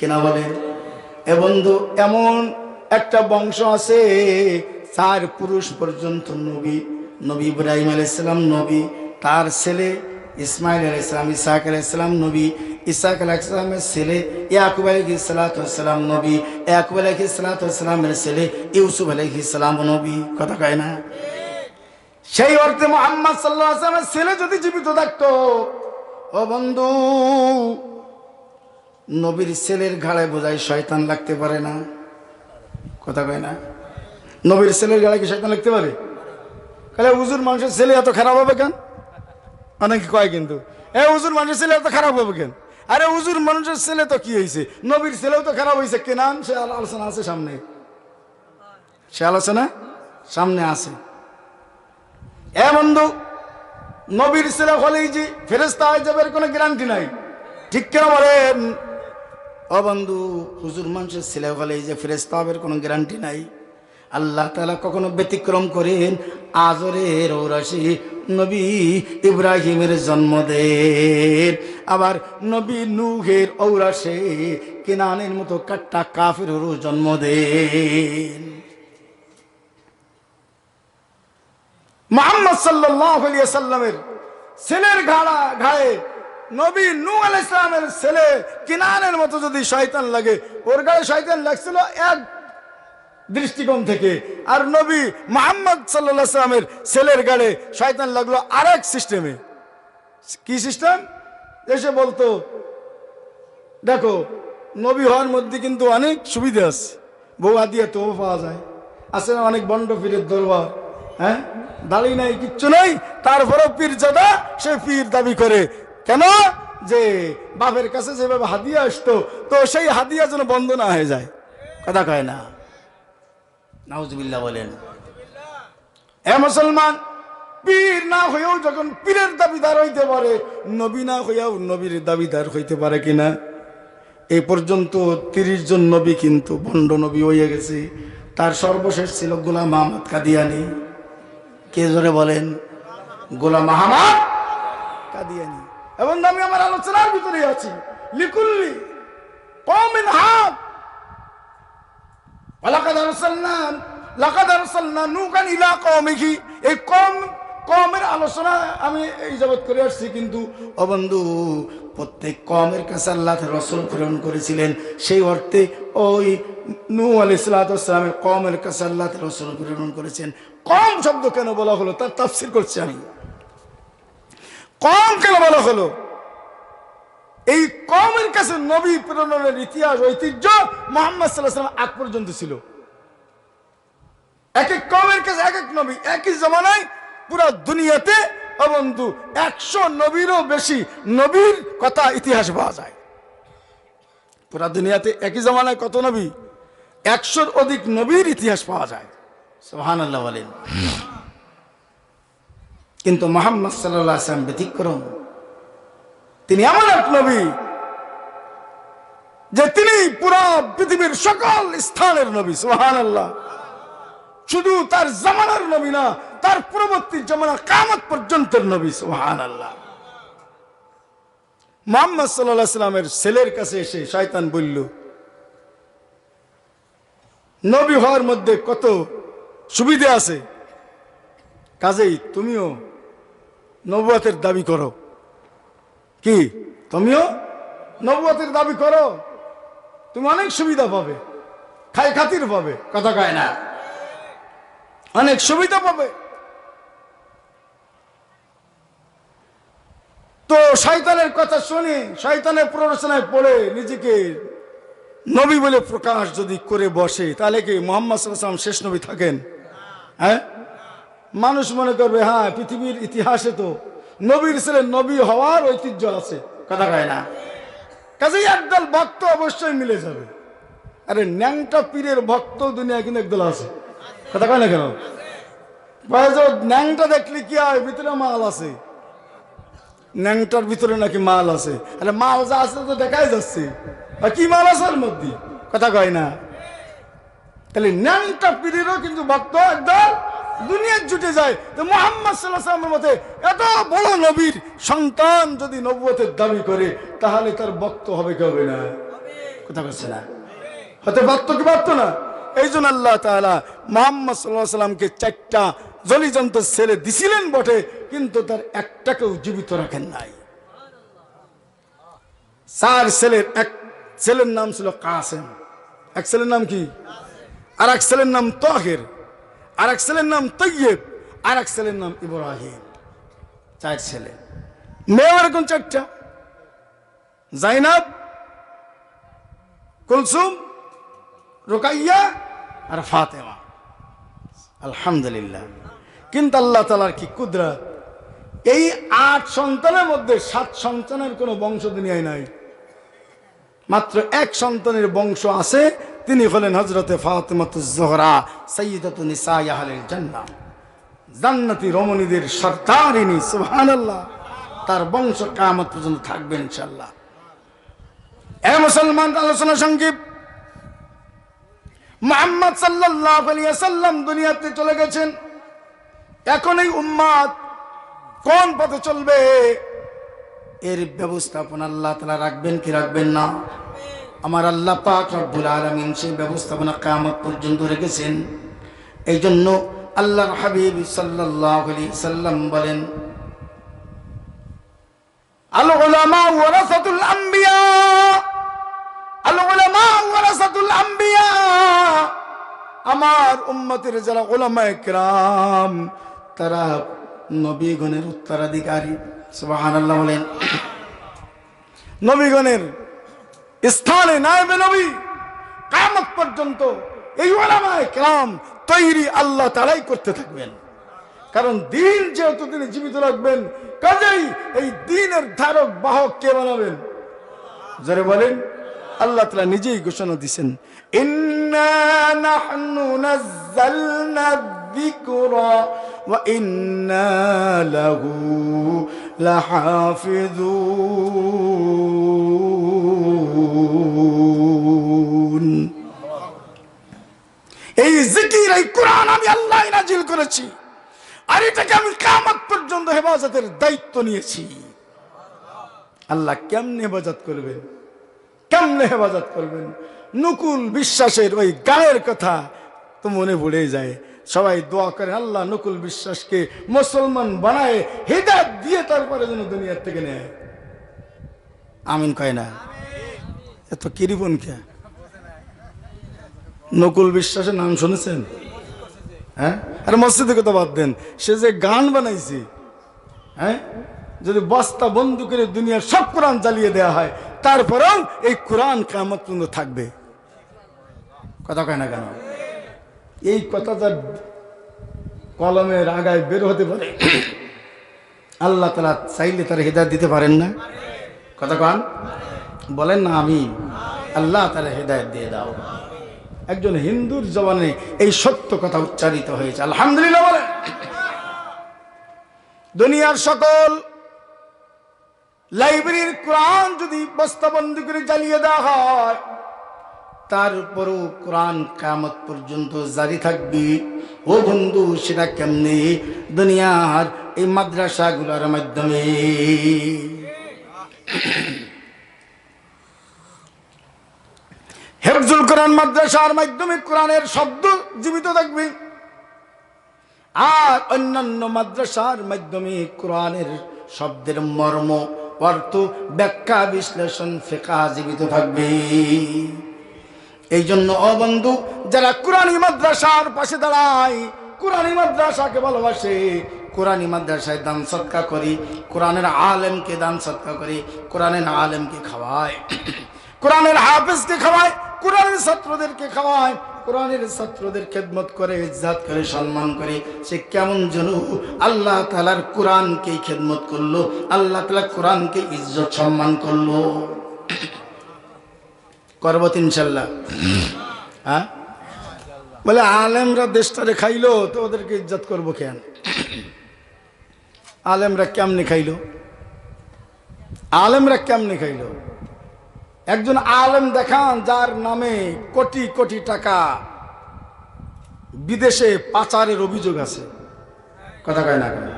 কিনা বলেন? এ বন্ধু, এমন একটা বংশ আছে, চার পুরুষ পর্যন্ত নবী। নবী ইব্রাহিম আলাইসালাম নবী, তার ছেলে ইসমাইল আলাইসালাম ইসাক আলাইসালাম নবী ইসাক আলাইসালামের ছেলে ইয়াকুব আলহি সালাতাম নবী, ইয়াকুব আলহি সালাতামের ছেলে ইউসুফ আলহি সালাম নবী। কথা কয় না? সেই অর্থে মোহাম্মদ সাল্লাহ আসলামের ছেলে যদি জীবিত থাকতো, ও বন্ধু নবীর ছেলের ঘাড়ে বোঝায় শয়তান লাগতে পারে না। কথা কয় না? নবীর ছেলের গাড়ি কি শয়তান লাগতে পারে? তাহলে উজুর মানুষের ছেলে এত খারাপ হবে কেন? অনেকে কয় কিন্তু, এ উজুর মানুষের ছেলে এত খারাপ হবে কেন? আরে উজুর মানুষের ছেলে তো কি হয়েছে নবীর ছেলেও তো খারাপ হয়েছে কেনান সে আলোচনা আছে সামনে। সে আলোচনা সামনে আছে। এ বন্ধু, নবীর ছেলে হলেই যে ফেরেস্তা হয়ে যাবে কোনো গ্যারান্টি নাই। ঠিক কেন বলেন? ও বন্ধু হুজুর মানুষের ছেলে হলেই যে ফেরেস্তা হবে কোনো গ্যারান্টি নাই। আল্লাহ তালা কখনো ব্যতিক্রম করেন। আজরের ঔরাসি নবী ইব্রাহিমের জন্ম দেন আবার নবী নুহের ঔরাসে কেনানের মতো কাট্টা কাফেরও জন্ম দেন মোহাম্মদ সাল্লাহ সাল্লামের ছেলের ঘাড়া ঘাড়ে নবী নু আল ইসলামের ছেলে কিনানের মতো যদি শয়তান লাগে, ওর গায়ে শয়তান লাগছিল এক দৃষ্টিকোণ থেকে। আর নবী মোহাম্মদ সাল্লামের ছেলের গাড়ে শয়তান লাগল আরেক সিস্টেমে। কি সিস্টেম? এসে বলতো, দেখো, নবী হওয়ার মধ্যে কিন্তু অনেক সুবিধা আছে। বউ আদিয়া তো পাওয়া যায়। আছে না অনেক বন্ড পীরের দরবার হ্যাঁ? দাঁড়িয়ে নাই, কিচ্ছু নাই। তারপরেও পীর জাদা সে পীর দাবি করে। কেন? যে বাপের কাছে যেভাবে হাদিয়া আসতো, তো সেই হাদিয়া যেন বন্ধ না হয়ে যায়। কথা কয় না। নাউজবিল্লাহ বলেন। এ মুসলমান, পীর না হয়েও যখন পীরের দাবিদার হইতে পারে, নবী না হইয়াও নবীর দাবিদার হইতে পারে কিনা? এই পর্যন্ত তিরিশ জন নবী কিন্তু বন্ড নবী হয়ে গেছে। তার সর্বশেষ ছিল গোলাম মাহমদ কাদিয়ানি। কে জোরে বলেন? গোলাম মাহমদ কাদিয়ানি। এবং আমি আমার আলোচনার ভিতরে আছি। লিকুল্লি কমিন হাত কম আলোচনা আমি করে আসছি, কিন্তু অবন্ধু প্রত্যেক করেছিলেন। সেই অর্থে ওই নূ আলাইসালামের কমের কাছে আল্লাহ রসুল প্রেরণ করেছেন। কম শব্দ কেন বলা হলো, তার তাফসির করছি আমি। কম কেন বলা হলো। এই কমের কাছে নবী প্রেরণের ইতিহাস, ঐতিহ্য মোহাম্মদ সাল্লাহ আগ পর্যন্ত ছিল। এক এক কমের কাছে এক এক নবী, একই জমানায় পুরো দুনিয়াতে অবন্ধু। একশো নবীরও বেশি নবীর কথা ইতিহাস পাওয়া যায়। পুরা দুনিয়াতে একই জমানায় কত নবী? একশোর অধিক নবীর ইতিহাস পাওয়া যায়। সোহান আল্লাহ বলেন। কিন্তু মোহাম্মদ সাল্লাহ আসলাম ব্যতিক্রম। তিনি এমন এক নবী যে তিনি পুরো পৃথিবীর সকল স্থানের নবী সোহান আল্লাহ শুধু তার জামানার নবী না, তার পরবর্তী জামানা কামত পর্যন্ত নবী সোহান আল্লাহ মোহাম্মদ সাল্লামের ছেলের কাছে এসে শয়তান বলল, নবী হওয়ার মধ্যে কত সুবিধে আছে? কাজেই তুমিও নবুয়াতের দাবি করো। কি? তুমিও নবুয়াতের দাবি করো? তুমি অনেক সুবিধা পাবে। খাই খাতির পাবে। কথা কয় না? অনেক সুবিধা পাবে। তো শয়তানের কথা শুনে, শয়তানের প্ররোচনায় পড়ে নিজেকে নবী বলে প্রকাশ যদি করে বসে, তাহলে কি মোহাম্মদ শেষ নবী থাকেন? হ্যাঁ? মানুষ মনে করবে হ্যাঁ পৃথিবীর ইতিহাসে তো নবীর ছেলে নবী হওয়ার ঐতিহ্য আছে। কথা কয় না। কাজেই একদল ভক্ত অবশ্যই মিলে যাবে। আরে, ন্যাংটা পীরের ভক্ত দুনিয়া কিন্তু একদল আছে। কথা কয় না কেন? ন্যাংটা দেখলে কি হয়? ভিতরে মাল আছে। ন্যাংটার ভিতরে নাকি মাল আছে। আরে, মাল যা আছে তো দেখাই যাচ্ছে। আর কি মাল আছে মধ্যে? কথা কয় না। তাহলে ন্যাংটা পীরেরও কিন্তু ভক্ত একদল দুনিয়ার জুটে যায়। তো মোহাম্মদ সাল্লাহ সাল্লামের মতে, এত বড় নবীর সন্তান যদি নবুয়তের দাবি করে, তাহলে তার ভক্ত হবে কি হবে না? কথা বলছে না। হতে পারতো কি পারতো না? এই জন্য আল্লাহ তাআলা মোহাম্মদ সাল্লাহ সাল্লামকে চারটা জলিজন্ত ছেলে দিছিলেন বটে, কিন্তু তার একটাকেও জীবিত রাখেন নাই। চার ছেলের এক ছেলের নাম ছিল কাসেম। এক ছেলের নাম কি? আর এক ছেলের নাম তহের। আর এক ছেলের নাম তৈয়ব আর এক ছেলের নাম ইব্রাহিম। চার ছেলে। মেয়ে এরকম চারটা? জাইনাব, কুলসুম, রোকাইয়া আর ফাতেমা। আলহামদুলিল্লাহ। কিন্তু আল্লাহ তালার কি কুদরত? এই আট সন্তানের মধ্যে সাত সন্তানের কোনো বংশ দুনিয়ায় নাই। মাত্র এক সন্তানের বংশ আছে তিনি হলেন হজরতে ফাতেমাতুজোহরা সৈয়দতুল নিসাইয়াহালের জান্নাত রমণীদের সরকারিনী সুবহানাল্লাহ। তার বংশ কামত পর্যন্ত থাকবে ইনশাল্লাহ এ মুসলমান আলোচনা সংগীত মোহাম্মদ আলাইহি সাল্লাম দুনিয়াতে চলে গেছেন। এখন এই উম্মাদ কোন পথে চলবে? এর ব্যবস্থাপনা আল্লাহ তালা রাখবেন কি রাখবেন না? আমার আল্লাহ পাক রব্বুল আলমিন সেই ব্যবস্থাপনা কামত পর্যন্ত রেখেছেন। এই জন্য আল্লাহর হাবিব আলাইহি সাল্লাম বলেন আল উলামা ওয়ারাসাতুল আম্বিয়া আল উলামা ওয়ারাসাতুল আম্বিয়া আমার উম্মতের যারা ওলামায়ে কেরাম তারা নবীগণের উত্তরাধিকারী। সুবহানাল্লাহ বলেন। নবীগণের স্থানে নায়েবে নবী কামত পর্যন্ত এই ওলামায়ে কেরাম তৈরি আল্লাহ তারাই করতে থাকবেন। কারণ দিন যেহেতু তিনি জীবিত রাখবেন, কাজেই এই দিনের ধারক বাহক কে বানাবেন? যারা বলেন, আল্লাহ তালা নিজেই ঘোষণা দিছেন, ইন্না লাহাফিজুন। এই জিকির, এই কোরআন আমি আল্লাহ নাজিল করেছি। আর এটাকে আমি কামত পর্যন্ত হেফাজতের দায়িত্ব নিয়েছি। আল্লাহ কেমনে হেফাজত করবেন? কেমনে হেফাজত করবেন? নকুল বিশ্বাসের ওই গায়ের কথা তো মনে পড়ে যায়। সবাই দোয়া করে, আল্লাহ নকুল বিশ্বাসকে মুসলমান বানায়, হেদায়ত দিয়ে তারপরে যেন দুনিয়ার থেকে নেয়। আমিন কয় না? এত কিরিপন কে? নকুল বিশ্বাসের নাম শুনেছেন? হ্যাঁ? আর মসজিদে কথা বাদ দেন, সে যে গান বানাইছে হ্যাঁ? যদি বস্তা বন্ধ করে দুনিয়ার সব কোরআন জ্বালিয়ে দেওয়া হয়, তারপরেও এই কোরআন পর্যন্ত থাকবে। কথা কয় না কেন? এই কথা তার কলমের আগায় বের হতে পারে। আল্লাহ তালা চাইলে তারা হেদায়ত দিতে পারেন না। কথা কন। বলেন না, আমি আল্লাহ তারা হেদায়ত দিয়ে দাও। একজন হিন্দুর জবানে এই সত্য কথা উচ্চারিত হয়েছে। আলহামদুলিল্লাহ বলেন। দুনিয়ার সকল লাইব্রেরির কোরআন যদি বস্তাবন্দি করে জ্বালিয়ে দেওয়া হয় তারপরও কোরআন কামত পর্যন্ত জারি থাকবে। ও বন্ধু, সেটা কেমনে? দুনিয়ার এই মাদ্রাসাগুলোর মাধ্যমে। হেফজুল কোরআন মাদ্রাসার মাধ্যমে কোরআনের শব্দ জীবিত থাকবে। আর অন্যান্য মাদ্রাসার মাধ্যমে কোরআনের শব্দের মর্ম, অর্থ, ব্যাখ্যা, বিশ্লেষণ ফেকা জীবিত থাকবে। এই জন্য অবন্ধু যারা কোরআনী মাদ্রাসার পাশে দাঁড়ায় কোরআনী মাদ্রাসাকে ভালোবাসে কোরআনী মাদ্রাসায় দান সৎকা করি, কোরআনের আলেমকে দান সৎকা করি, কোরআনের আলেমকে খাওয়ায়, কোরআনের হাফেজকে খাওয়ায়, কোরআনের ছাত্রদেরকে খাওয়ায়, কোরআনের ছাত্রদের খেদমত করে, ইজ্জাত করে, সম্মান করে, সে কেমন যেন আল্লাহ তালার কোরআনকেই খেদমত করল, আল্লাহ তালা কোরআনকে ইজ্জত সম্মান করল। করব ইনশাল্লাহ। হ্যাঁ? বলে, আলেমরা দেশটারে খাইলো, তো ওদেরকে ইজ্জত করব কেন? আলেমরা কেমনে খাইলো? আলেমরা কেমনে খাইলো? একজন আলেম দেখান, যার নামে কোটি কোটি টাকা বিদেশে পাচারের অভিযোগ আছে। কথা কয় না